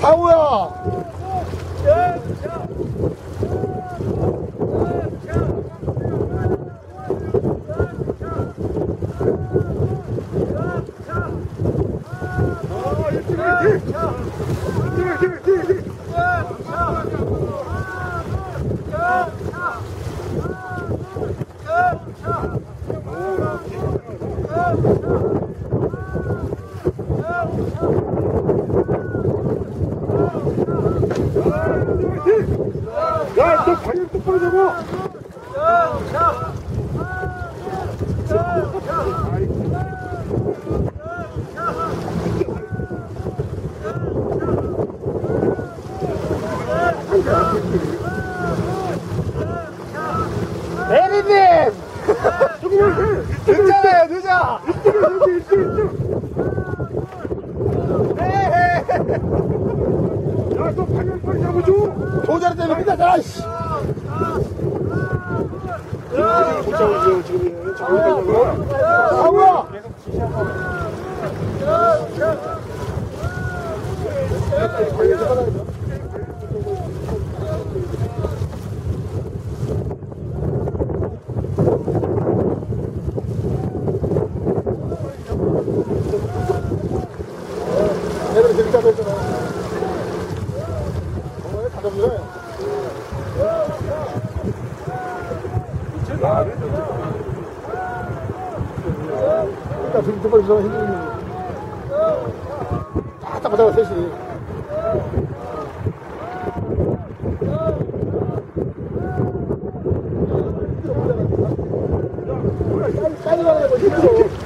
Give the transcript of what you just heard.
상우야! 야, 너 방향 똑바로 잡아. 대리님! 늦잖아요, 늦어! 네! 야, 너 방향 빨리 잡아줘. 도자리 때문에 끝나잖아, 씨! 못 잡아줘, 지금. 거. 상우야! 내가 재밌다고 했잖아. 잡네. 일단 둘이 두 번이서 힘들는 딱 잡아잡아 셋이. 빨리 가야 돼, 뭐 힘들어.